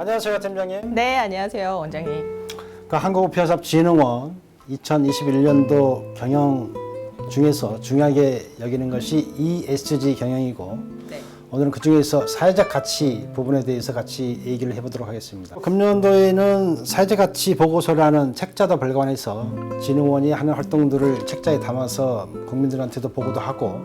안녕하세요, 팀장님. 네, 안녕하세요, 원장님. 그 한국우편사업진흥원 2021년도 경영 중에서 중요하게 여기는 것이 ESG 경영이고 네. 오늘은 그 중에서 사회적 가치 부분에 대해서 같이 얘기를 해보도록 하겠습니다. 금년도에는 사회적 가치 보고서라는 책자도 발간해서 진흥원이 하는 활동들을 책자에 담아서 국민들한테도 보고도 하고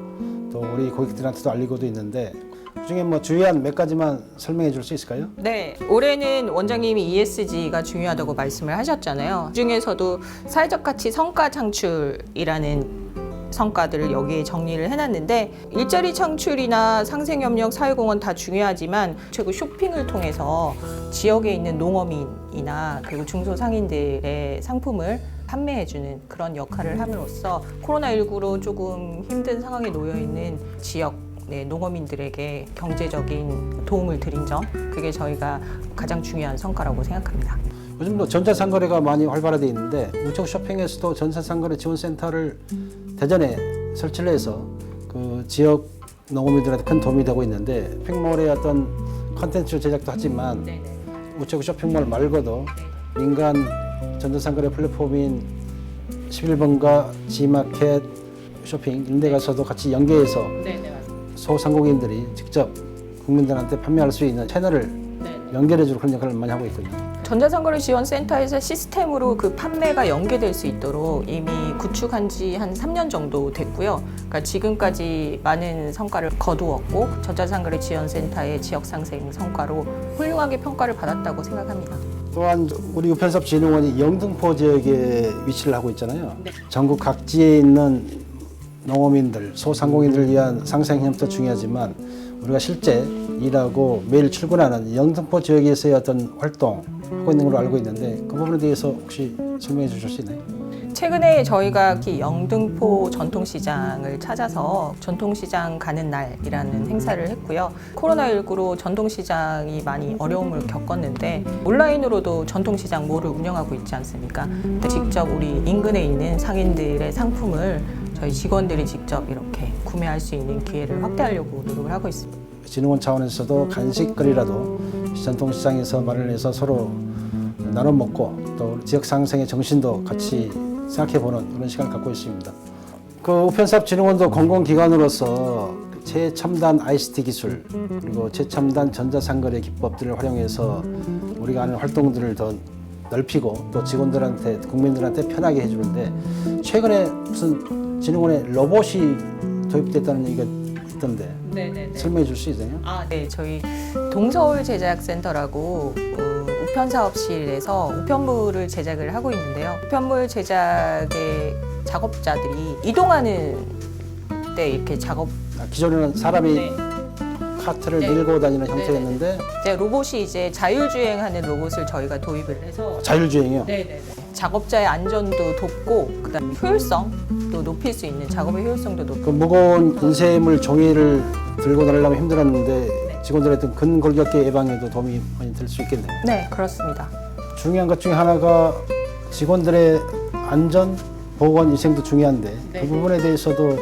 또 우리 고객들한테도 알리고도 있는데 그중에 뭐 주요한 몇 가지만 설명해 줄 수 있을까요? 네, 올해는 원장님이 ESG가 중요하다고 말씀을 하셨잖아요. 그 중에서도 사회적 가치 성과 창출이라는 성과들을 여기에 정리를 해놨는데 일자리 창출이나 상생협력 사회공헌 다 중요하지만 최고 쇼핑을 통해서 지역에 있는 농어민이나 그리고 중소상인들의 상품을 판매해주는 그런 역할을 함으로써 코로나19로 조금 힘든 상황에 놓여 있는 지역 네, 농어민들에게 경제적인 도움을 드린 점 그게 저희가 가장 중요한 성과라고 생각합니다. 요즘 도 전자상거래가 많이 활발화되어 있는데 우측 쇼핑에서도 전자상거래 지원센터를 대전에 설치를 해서 그 지역 농어민들한테 큰 도움이 되고 있는데 쇼핑몰의 어떤 컨텐츠 제작도 하지만 네네. 우측 쇼핑몰 말고도 민간 전자상거래 플랫폼인 11번가 G마켓 쇼핑 이런 데 가서도 같이 연계해서 네네. 소상공인들이 직접 국민들한테 판매할 수 있는 채널을 네네. 연결해주는 그런 역할을 많이 하고 있거든요. 전자상거래 지원센터에서 시스템으로 그 판매가 연계될 수 있도록 이미 구축한 지 한 3년 정도 됐고요. 그러니까 지금까지 많은 성과를 거두었고 전자상거래 지원센터의 지역 상생 성과로 훌륭하게 평가를 받았다고 생각합니다. 또한 우리 우편섭진흥원이 영등포 지역에 위치를 하고 있잖아요. 네. 전국 각지에 있는 농어민들, 소상공인들을 위한 상생 협도 중요하지만 우리가 실제 일하고 매일 출근하는 영등포 지역에서의 어떤 활동 하고 있는 걸로 알고 있는데 그 부분에 대해서 혹시 설명해 주실 수 있나요? 최근에 저희가 이 영등포 전통시장을 찾아서 전통시장 가는 날이라는 행사를 했고요. 코로나19로 전통시장이 많이 어려움을 겪었는데 온라인으로도 전통시장 몰을 운영하고 있지 않습니까? 직접 우리 인근에 있는 상인들의 상품을 저희 직원들이 직접 이렇게 구매할 수 있는 기회를 확대하려고 노력을 하고 있습니다. 진흥원 차원에서도 간식거리라도 전통시장에서 마련해서 서로 나눠 먹고 또 지역 상생의 정신도 같이 생각해보는 그런 시간을 갖고 있습니다. 그 우편사업진흥원도 공공기관으로서 최첨단 ICT 기술 그리고 최첨단 전자상거래 기법들을 활용해서 우리가 하는 활동들을 더 넓히고 또 직원들한테 국민들한테 편하게 해주는데 최근에 무슨 진흥원에 로봇이 도입됐다는 얘기가 있던데 네네네. 설명해 줄 수 있어요? 아, 네. 저희 동서울 제작센터라고 어, 우편 사업실에서 우편물을 제작을 하고 있는데요. 우편물 제작의 작업자들이 이동하는 때 이렇게 작업 아, 기존에는 사람이 네. 카트를 네. 밀고 다니는 네, 형태였는데 이제 로봇이 이제 자율주행하는 로봇을 저희가 도입을 해서 자율주행이요. 네네네. 작업자의 안전도 돕고 그다음 효율성도 높일 수 있는 작업의 효율성도 높고 그 무거운 인쇄물 종이를 들고 다니려면 힘들었는데 네. 직원들의 어떤 근골격계 예방에도 도움이 많이 될 수 있겠네요. 네 그렇습니다. 중요한 것 중에 하나가 직원들의 안전, 보건, 위생도 중요한데 네. 그 부분에 대해서도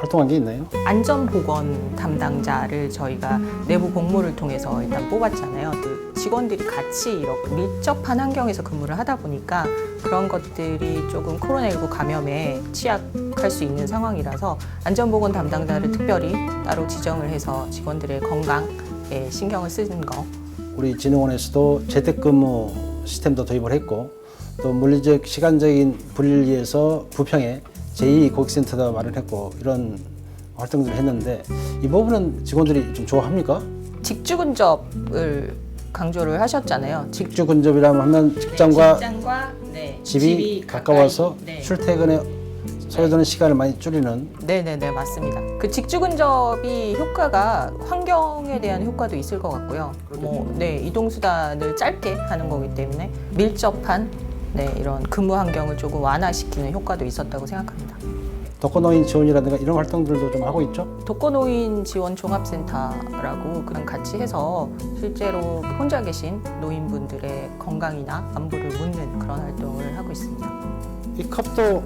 활동한 게 있나요? 안전보건 담당자를 저희가 내부 공모를 통해서 일단 뽑았잖아요. 그 직원들이 같이 이렇게 밀접한 환경에서 근무를 하다 보니까 그런 것들이 조금 코로나19 감염에 취약할 수 있는 상황이라서 안전보건 담당자를 특별히 따로 지정을 해서 직원들의 건강에 신경을 쓰는 거 우리 진흥원에서도 재택근무 시스템도 도입을 했고 또 물리적 시간적인 불리를 위해서 부평에 제2 고객센터도 마련했고 이런 활동들을 했는데 이 부분은 직원들이 좀 좋아합니까? 직주근접을 강조를 하셨잖아요. 직 직주 근접이라면 하면 직장과 직장과 네, 집이 가까워서 가까이, 네. 출퇴근에 소요되는 시간을 많이 줄이는 네네네 맞습니다. 그 직주근접이 효과가 환경에 대한 효과도 있을 것 같고요. 뭐, 네 이동 수단을 짧게 하는 거기 때문에 밀접한 네 이런 근무 환경을 조금 완화시키는 효과도 있었다고 생각합니다. 독거노인 지원이라든가 이런 활동들도 좀 하고 있죠. 독거노인 지원 종합센터라고 그냥 같이 해서 실제로 혼자 계신 노인분들의 건강이나 안부를 묻는 그런 활동을 하고 있습니다. 이 컵도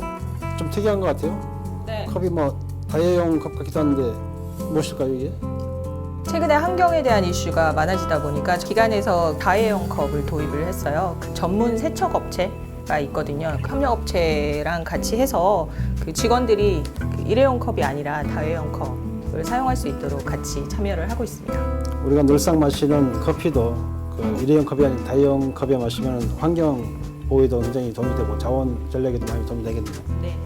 좀 특이한 것 같아요. 네. 컵이 뭐 다이어용 컵 같기도 한데 무엇일까요 이게? 최근에 환경에 대한 이슈가 많아지다 보니까 기관에서 다회용 컵을 도입을 했어요. 그 전문 세척 업체 가 있거든요. 협력업체랑 같이 해서 그 직원들이 그 일회용 컵이 아니라 다회용 컵을 사용할 수 있도록 같이 참여를 하고 있습니다. 우리가 늘상 마시는 커피도 그 일회용 컵이 아닌 다이용 컵에 마시면 환경 보호에도 굉장히 도움이 되고 자원 전략에도 많이 도움이 되겠네요. 네.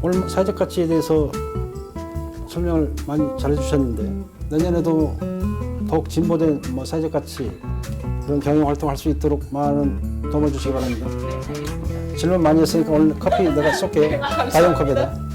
오늘 사회적 가치에 대해서 설명을 많이 잘해주셨는데 내년에도 더욱 진보된 뭐 사회적 가치 그런 경영 활동할 수 있도록 많은 도움을 주시기 바랍니다. 질문 많이 했으니까 오늘 커피 내가 쏠게요. 다이용 컵에다.